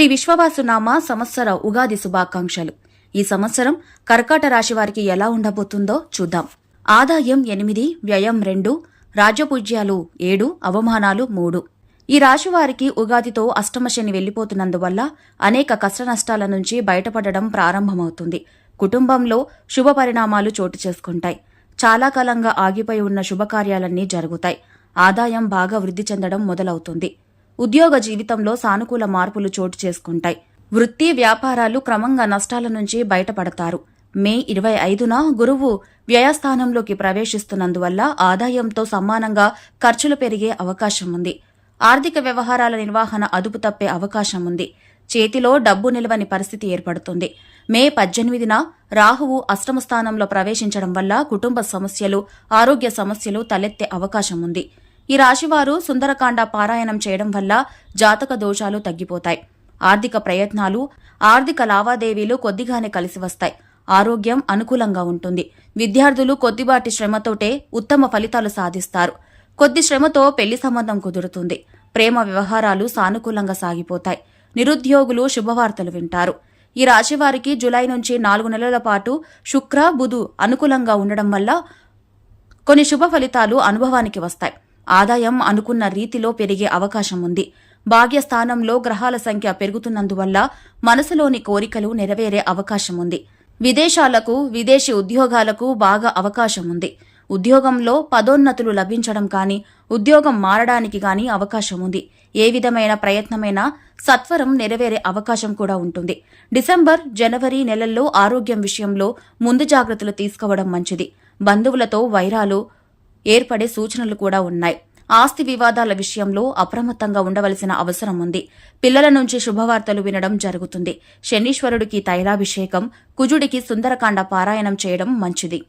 శ్రీ విశ్వవాసునామ సంవత్సర ఉగాది శుభాకాంక్షలు. ఈ సంవత్సరం కర్కాట రాశి వారికి ఎలా ఉండబోతుందో చూద్దాం. ఆదాయం ఎనిమిది వ్యయం రెండు రాజపూజ్యాలు ఏడు అవమానాలు మూడు. ఈ రాశి వారికి ఉగాదితో అష్టమశని వెళ్ళిపోతున్నందువల్ల అనేక కష్టనష్టాల నుంచి బయటపడడం ప్రారంభమవుతుంది. కుటుంబంలో శుభ పరిణామాలు చోటు చేసుకుంటాయి. చాలా కాలంగా ఆగిపోయి ఉన్న శుభకార్యాలన్నీ జరుగుతాయి. ఆదాయం బాగా వృద్ధి చెందడం మొదలవుతుంది. ఉద్యోగ జీవితంలో సానుకూల మార్పులు చోటు చేసుకుంటాయి. వృత్తి వ్యాపారాలు క్రమంగా నష్టాల నుంచి బయటపడతారు. మే ఇరవై ఐదున గురువు వ్యయస్థానంలోకి ప్రవేశిస్తున్నందువల్ల ఆదాయంతో సమానంగా ఖర్చులు పెరిగే అవకాశం ఉంది. ఆర్థిక వ్యవహారాల నిర్వహణ అదుపు తప్పే అవకాశం ఉంది. చేతిలో డబ్బు నిలవని పరిస్థితి ఏర్పడుతుంది. మే పద్దెనిమిదిన రాహువు అష్టమ స్థానంలో ప్రవేశించడం వల్ల కుటుంబ సమస్యలు ఆరోగ్య సమస్యలు తలెత్తే అవకాశం ఉంది. ఈ రాశివారు సుందరకాండ పారాయణం చేయడం వల్ల జాతక దోషాలు తగ్గిపోతాయి. ఆర్థిక ప్రయత్నాలు ఆర్థిక లావాదేవీలు కొద్దిగానే కలిసి వస్తాయి. ఆరోగ్యం అనుకూలంగా ఉంటుంది. విద్యార్థులు కొద్దిపాటి శ్రమతోటే ఉత్తమ ఫలితాలు సాధిస్తారు. కొద్ది శ్రమతో పెళ్ళి సంబంధం కుదురుతుంది. ప్రేమ వ్యవహారాలు సానుకూలంగా సాగిపోతాయి. నిరుద్యోగులు శుభవార్తలు వింటారు. ఈ రాశివారికి జులై నుంచి నాలుగు నెలల పాటు శుక్ర బుధు అనుకూలంగా ఉండడం వల్ల కొన్ని శుభ ఫలితాలు అనుభవానికి వస్తాయి. ఆదాయం అనుకున్న రీతిలో పెరిగే అవకాశం ఉంది భాగ్యస్థానంలో గ్రహాల సంఖ్య పెరుగుతున్నందువల్ల మనసులోని కోరికలు నెరవేరే అవకాశం ఉంది విదేశాలకు విదేశీ ఉద్యోగాలకు బాగా అవకాశం ఉంది ఉద్యోగంలో పదోన్నతులు లభించడం కానీ ఉద్యోగం మారడానికి కానీ అవకాశం ఉంది ఏ విధమైన ప్రయత్నమైనా సత్వరం నెరవేరే అవకాశం కూడా ఉంటుంది. డిసెంబర్ జనవరి నెలల్లో ఆరోగ్యం విషయంలో ముందు జాగ్రత్తలు తీసుకోవడం మంచిది. బంధువులతో వైరాలు ఏర్పడే సూచనలు కూడా ఉన్నాయి. ఆస్తి వివాదాల విషయంలో అప్రమత్తంగా ఉండవలసిన అవసరం ఉంది. పిల్లల నుంచి శుభవార్తలు వినడం జరుగుతుంది. శనీశ్వరుడికి తైలాభిషేకం కుజుడికి సుందరకాండ పారాయణం చేయడం మంచిది.